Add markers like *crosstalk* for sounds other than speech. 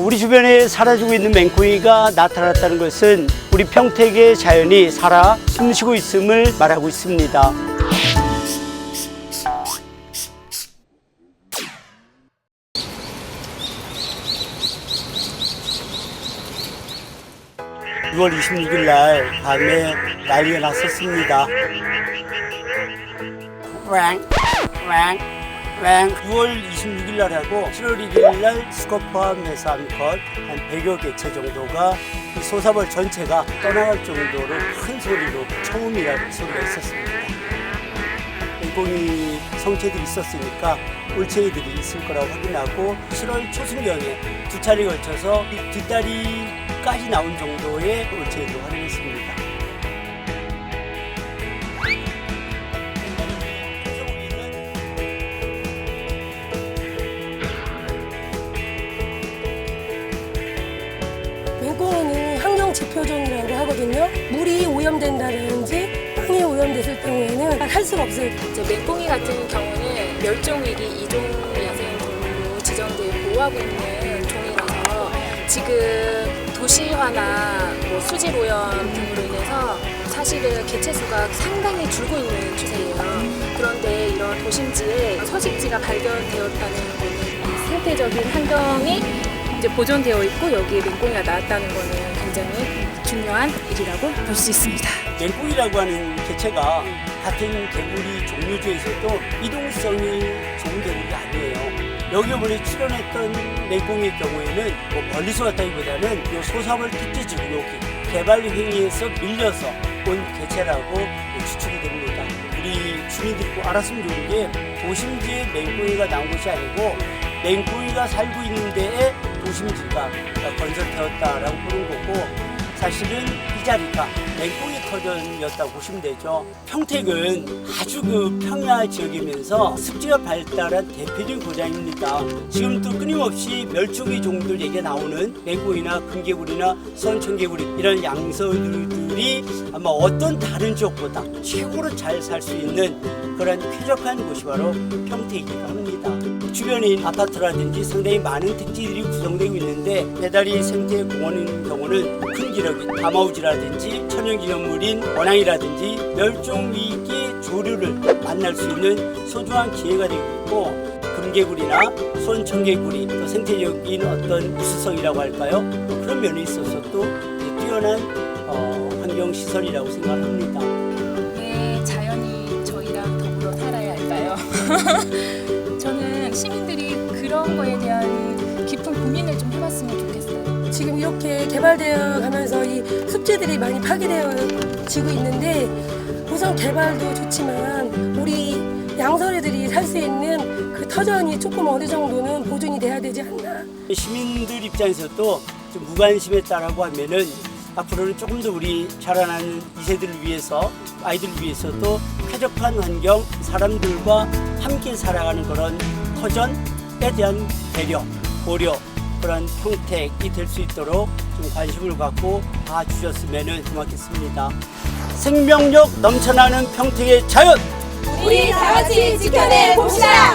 우리 주변에 사라지고 있는 맹꽁이가 나타났다는 것은 우리 평택의 자연이 살아 숨쉬고 있음을 말하고 있습니다. (6월 26일) 날 밤에 난리가 났었습니다. 왱, 왱, 왱. 6월 26일 날 하고 7월 1일 날 스코파 메사암컷 한 100여 개체 정도가 이 소사벌 전체가 떠나갈 정도로 큰 소리로 처음이라는 소리가 있었습니다. 일공이 성체들이 있었으니까 올챙이들이 있을 거라고 확인하고 7월 초순경에 두 차례 걸쳐서 이 뒷다리까지 나온 정도의 올챙이를 확인 하거든요. 물이 오염된다든지 땅이 오염됐을 경우에는 할 수가 없어요. 맹꽁이 같은 경우는 멸종위기 이종 야생 동물로 지정돼 보호하고 있는 종이라서 지금 도시화나 뭐 수질 오염 등으로 인해서 사실은 개체 수가 상당히 줄고 있는 추세예요. 그런데 이런 도심지에 서식지가 발견되었다는 거는 이 생태적인 환경이 이제 보존되어 있고 여기에 맹꽁이가 나왔다는 거는 굉장히 중요한 일이라고 볼 수 있습니다. 맹꽁이라고 하는 개체가 같은 개구리 종류 중에서도 이동성이 좋은 개구리가 아니에요. 여기 이번에 출연했던 맹꽁이의 경우에는 뭐 멀리서 왔다기보다는 요 소사벌 특지지구 여기 개발 행위에서 밀려서 온 개체라고 추측이 됩니다. 우리 주민들이 꼭 알았으면 좋은 게 도심지에 맹꽁이가 나온 것이 아니고 맹꽁이가 살고 있는 데에 도심지가 건설되었다라고 보는 거고 사실은 이 자리가 맹꽁이 터전이었다고 보시면 되죠. 평택은 아주 그 평야 지역이면서 습지가 발달한 대표적인 고장입니다. 지금 또 끊임없이 멸종위 종들 얘기가 나오는 맹꽁이나 금개구리나 선천개구리 이런 양서류들이 아마 어떤 다른 지역보다 최고로 잘 살 수 있는 그런 쾌적한 곳이 바로 평택이기도 합니다. 주변인 아파트라든지 상당히 많은 택지들이 구성되고 있는데 배다리 생태공원인 경우는 큰 기록인 다마우지라든지 천연기념물인 원앙이라든지 멸종위기 조류를 만날 수 있는 소중한 기회가 되고 있고 금개구리나 손청개구리 또 생태적인 어떤 우수성이라고 할까요? 그런 면에 있어서 또 뛰어난 어, 환경 시설이라고 생각합니다. *laughs* 저는 시민들이 그런 거에 대한 깊은 고민을 좀 해봤으면 좋겠어요. 지금 이렇게 개발되어 가면서 이 습지들이 많이 파괴되어지고 있는데 우선 개발도 좋지만 우리 양서류들이 살 수 있는 그 터전이 조금 어느 정도는 보존이 돼야 되지 않나. 시민들 입장에서도 좀 무관심했다라고 하면은 앞으로는 조금 더 우리 자라나는 2세들을 위해서 아이들을 위해서도 쾌적한 환경 사람들과 함께 살아가는 그런 터전에 대한 배려 고려 그런 평택이 될 수 있도록 좀 관심을 갖고 봐주셨으면 고맙겠습니다. 생명력 넘쳐나는 평택의 자연 우리 다 같이 지켜내 봅시다.